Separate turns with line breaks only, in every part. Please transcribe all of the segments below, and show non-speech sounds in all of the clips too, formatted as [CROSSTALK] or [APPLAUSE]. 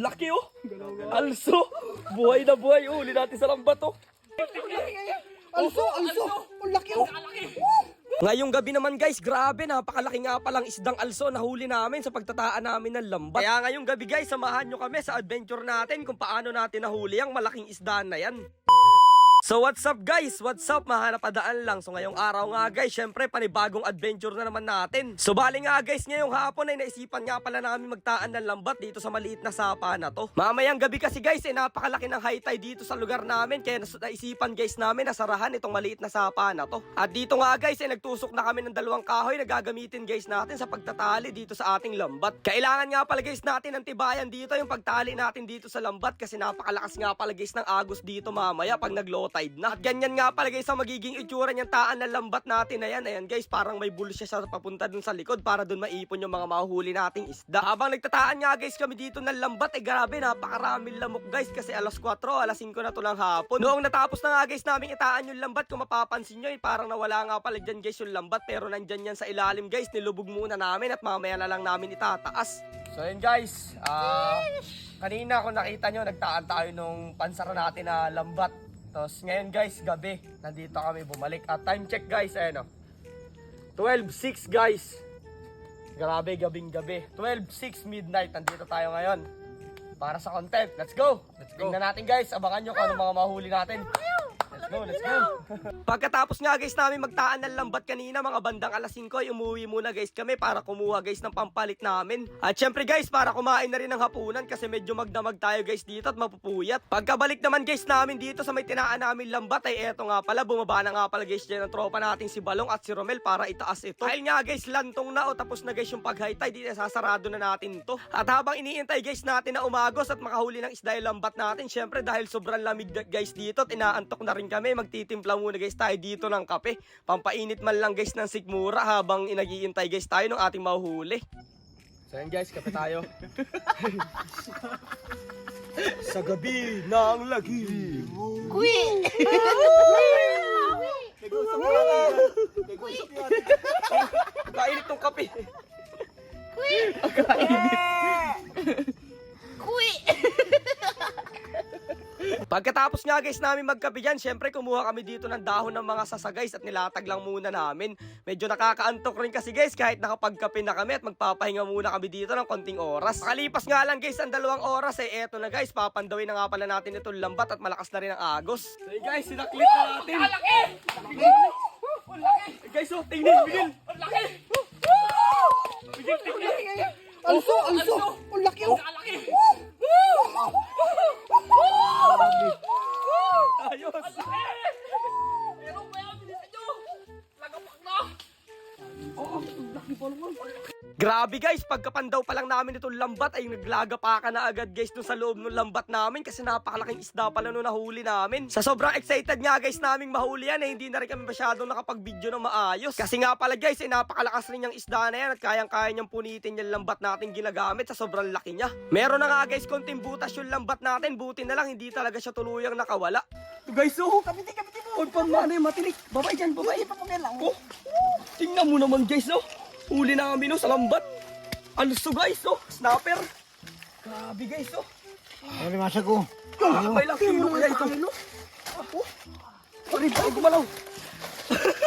Laki oh. Also. Buhay na buhay. oh. Huli natin sa lambat oh.
Also, also. Ang laki oh.
Ngayong gabi naman guys, grabe, napakalaki nga palang isdang also na huli namin sa pagtataan namin ng lambat. Kaya ngayong gabi guys, samahan nyo kami sa adventure natin kung paano natin nahuli ang malaking isda na yan. So what's up guys? What's up? Mahanap adaan lang. So ngayong araw nga guys, syempre panibagong adventure na naman natin. So bali nga guys, ngayong hapon ay naisipan nga pala namin magtaan ng lambat dito sa maliit na sapa na to. Mamayang gabi kasi guys, eh napakalaki ng high tide dito sa lugar namin. Kaya naisipan guys namin na sarahan itong maliit na sapa na to. At dito nga guys, eh nagtusok na kami ng dalawang kahoy na gagamitin guys natin sa pagtatali dito sa ating lambat. Kailangan nga pala guys natin ng tibayan dito yung pagtali natin dito sa lambat kasi napakalakas nga pala guys ng agos dito mamaya pag naglota 5 na. At ganyan nga pala guys ang magiging itsura niyang taan ng lambat natin na yan. Ayan guys, parang may bull siya sa papunta dun sa likod para dun maipon yung mga mahuhuli nating isda. Habang nagtataan nga guys kami dito ng lambat, eh grabe napakaraming lamok guys kasi alas 4, alas 5 na to ng hapon. Noong natapos na nga guys namin itaan yung lambat, kung mapapansin nyo eh parang nawala nga pala dyan guys yung lambat pero nandyan yan sa ilalim guys. Nilubog muna namin at mamaya na lang namin itataas. So yun guys, uh, kanina kung nakita nyo, nagtaan tayo nung pansara natin na lambat. Tapos ngayon guys, gabi, nandito kami bumalik. At time check guys, ayan o. 12.06 guys. Grabe, gabing gabi. 12.06 midnight, nandito tayo ngayon. Para sa content. Let's go! Let's go. Tingnan natin guys, abangan nyo kung ano mga mahuli natin. Go, let's go. Pagkatapos nga guys namin magtaan ng lambat kanina, mga bandang alas 5, ay umuwi muna guys kami para kumuha guys ng pampalit namin. At syempre guys, para kumain na rin ng hapunan kasi medyo magdamag tayo guys dito at mapupuyat. Pagkabalik naman guys namin dito sa may tinaan namin lambat ay eto nga pala, bumaba na nga pala guys dyan ang tropa nating si Balong at si Romel para itaas ito. Dahil nga guys, lantong na o tapos na guys yung pag-high tide, di na sasarado na natin to. At habang iniintay guys natin na umagos at makahuli ng isda yung lambat natin, syempre dahil sobrang lamig guys dito at inaantok na rin kami, magtitimpla muna guys tayo dito ng kape. Pampainit man lang guys ng sikmura habang inagiintay guys tayo ng ating mahuhuli. So yan guys, kape tayo. [LAUGHS] Sa gabi ng lagi.
Kuwi.
Kainit tong kape.
Kuwi.
Pagkatapos nga guys namin magkape dyan, syempre kumuha kami dito ng dahon ng mga sasa guys at nilatag lang muna namin. Medyo nakakaantok rin kasi guys kahit nakapagkape na kami at magpapahinga muna kami dito ng konting oras. Makalipas nga lang guys ang dalawang oras eh eto na guys, papandawin na nga pala natin itong lambat at malakas na rin ang agos. So yun, guys, sinaklit na natin. Ang laki! Ang laki! Guys, oh, tingnan, Miguel! Ang laki! Miguel, tingnan!
Also, also. Ang
Grabe guys, pagkapandaw pa lang namin itong lambat ay naglaga pa ka na agad guys dun sa loob ng lambat namin kasi napakalaking isda pala nung nahuli namin. Sa sobrang excited nga guys naming mahuli yan eh, hindi na rin kami masyadong nakapag-video na maayos. Kasi nga pala guys, eh, napakalakas rin yung isda na yan at kayang-kaya niyang punitin yung lambat natin ginagamit sa sobrang laki niya. Meron na nga guys, konting butas yung lambat natin, buti na lang hindi talaga siya tuluyang nakawala. Guys, oh!
Kapiti, kapiti mo.
Huwag pang mana yung matinik. Babay dyan, babay.
Pamela.
Oh, tingnan mo naman guys, oh. Huli namin, oh, sa lambat. Also guys, oh. Snapper. Grabe guys, oh.
Ano masa ko?
May lang kilo kaya ito. Oh. Parid tayo gumalaw.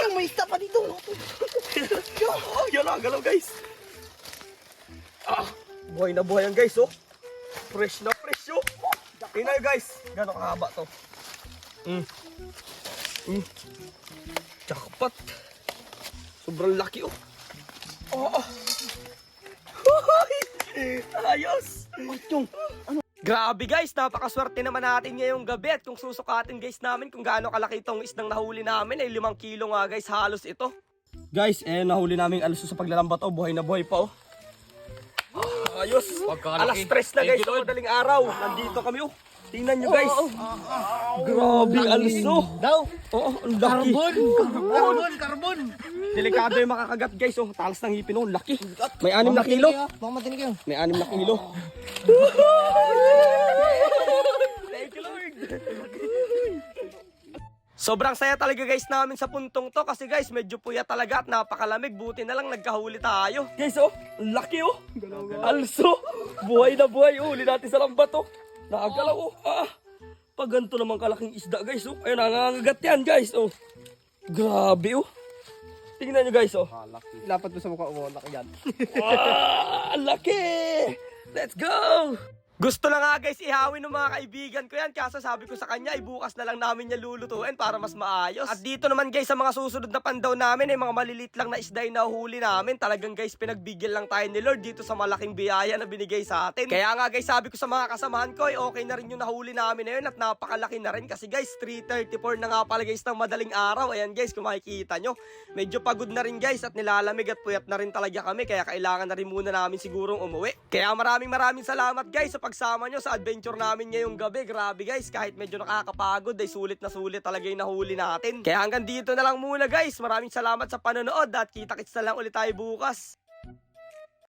Yung may isda pa dito.
oh, [LAUGHS] yan na, galaw guys. Ah, buhay na buhay yan guys, oh. Fresh na fresh, oh. Tingnan guys. Gano'ng kahaba to. Mm. Mm. Jackpot. Sobrang laki, oh. Hoy! Ayos!
Yung,
Grabe guys, napakaswerte naman natin ngayong gabi at kung susukatin guys namin kung gaano kalaki itong isdang nahuli namin ay limang kilo nga guys halos ito. Guys, eh nahuli namin alos sa paglalambat oh, buhay na buhay pa oh. Ayos. Alas stress na guys, madaling araw. Nandito kami oh. Tingnan nyo guys. Grabe, alas oh.
daw.
Oo, ang laki.
Carbon, carbon.
Delikado yung makakagat guys oh. Talas ng ngipin oh, laki. May anim na kilo.
Mga matinig yun.
May anim na kilo. Thank you, Lord. So Sobrang saya talaga guys namin sa puntong to kasi guys medyo puya talaga at napakalamig. Buti na lang nagkahuli tayo. Guys oh, laki oh. Also, buhay na buhay. Oh, huli natin sa lambat oh. Nakagalaw oh. Ah, pag ganito naman kalaking isda guys oh. Ayun, nangangagat yan guys oh. Grabe oh. Tingnan nyo guys oh.
Lapat mo sa mukha mo, laki yan.
Ah, laki! Let's go! Gusto lang nga guys ihawin ng mga kaibigan ko yan kaso sabi ko sa kanya ibukas na lang namin niya lulutuin para mas maayos. At dito naman guys sa mga susunod na pandaw namin ay mga malilit lang na isda yung nahuli namin. Talagang guys pinagbigyan lang tayo ni Lord dito sa malaking biyaya na binigay sa atin. Kaya nga guys sabi ko sa mga kasamahan ko ay okay na rin yung nahuli namin na at napakalaki na rin kasi guys 3.34 na nga pala guys ng madaling araw. Ayan guys kung makikita nyo. Medyo pagod na rin guys at nilalamig at puyat na rin talaga kami kaya kailangan na rin muna namin sigurong umuwi. Kaya maraming maraming salamat guys sa pagsama nyo sa adventure namin ngayong gabi. Grabe guys, kahit medyo nakakapagod ay sulit na sulit talaga yung nahuli natin. Kaya hanggang dito na lang muna guys. Maraming salamat sa panonood at kita-kits na lang ulit tayo bukas.